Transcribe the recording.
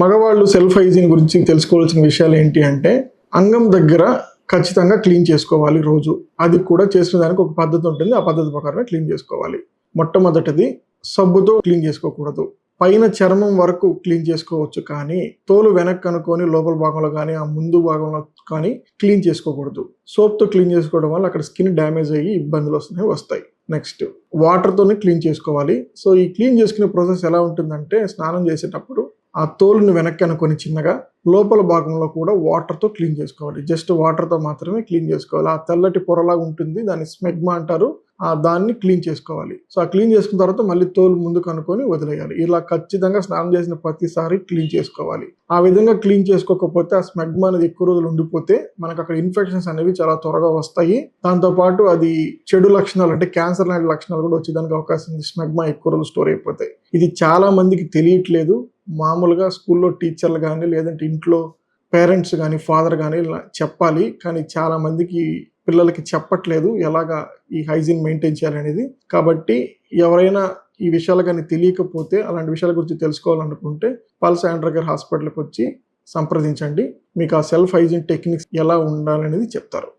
మగవాళ్ళు self hygiene గురించి తెలుసుకోవాల్సిన విషయాలు ఏంటి అంటే అంగం దగ్గర ఖచ్చితంగా క్లీన్ చేసుకోవాలి రోజు. అది కూడా చేసిన దానికి ఒక పద్ధతి ఉంటుంది. ఆ పద్ధతి ప్రకారమే క్లీన్ చేసుకోవాలి. మొట్టమొదటిది సబ్బుతో క్లీన్ చేసుకోకూడదు. పైన చర్మం వరకు క్లీన్ చేసుకోవచ్చు కానీ తోలు వెనక్కి అనుకొని లోపల భాగంలో కానీ ఆ ముందు భాగంలో కానీ క్లీన్ చేసుకోకూడదు. సోప్తో క్లీన్ చేసుకోవడం వల్ల అక్కడ స్కిన్ డ్యామేజ్ అయ్యి ఇబ్బందులు వస్తున్నాయి వస్తాయి. నెక్స్ట్ వాటర్తోనే క్లీన్ చేసుకోవాలి. సో ఈ క్లీన్ చేసుకునే ప్రాసెస్ ఎలా ఉంటుందంటే స్నానం చేసేటప్పుడు ఆ తోలుని వెనక్కి అనుకొని చిన్నగా లోపల భాగంలో కూడా వాటర్తో క్లీన్ చేసుకోవాలి. జస్ట్ వాటర్తో మాత్రమే క్లీన్ చేసుకోవాలి. ఆ తెల్లటి పొరలాగా ఉంటుంది. దాన్ని స్మెగ్మా అంటారు. ఆ దాన్ని క్లీన్ చేసుకోవాలి. సో ఆ క్లీన్ చేసుకున్న తర్వాత మళ్ళీ తోలు ముందుకు అనుకొని వదిలేయాలి. ఇలా ఖచ్చితంగా స్నానం చేసిన ప్రతిసారి క్లీన్ చేసుకోవాలి. ఆ విధంగా క్లీన్ చేసుకోకపోతే ఆ స్మెగ్మా అనేది ఎక్కువ రోజులు ఉండిపోతే మనకు అక్కడ ఇన్ఫెక్షన్స్ అనేవి చాలా త్వరగా వస్తాయి. దాంతోపాటు అది చెడు లక్షణాలు అంటే క్యాన్సర్ లాంటి లక్షణాలు కూడా వచ్చేదానికి అవకాశం ఉంది. స్మెగ్మా ఎక్కువ రోజులు స్టోర్ అయిపోతాయి. ఇది చాలా మందికి తెలియట్లేదు. మామూలుగా స్కూల్లో టీచర్లు కానీ లేదంటే ఇంట్లో పేరెంట్స్ కానీ ఫాదర్ కానీ చెప్పాలి. కానీ చాలా మందికి పిల్లలకి చెప్పట్లేదు ఎలాగా ఈ హైజీన్ మెయింటైన్ చేయాలనేది. కాబట్టి ఎవరైనా ఈ విషయాలు కానీ తెలియకపోతే అలాంటి విషయాల గురించి తెలుసుకోవాలనుకుంటే పల్స్ ఆండ్రగర్ హాస్పిటల్కి వచ్చి సంప్రదించండి. మీకు ఆ సెల్ఫ్ హైజీన్ టెక్నిక్స్ ఎలా ఉండాలనేది చెప్తారు.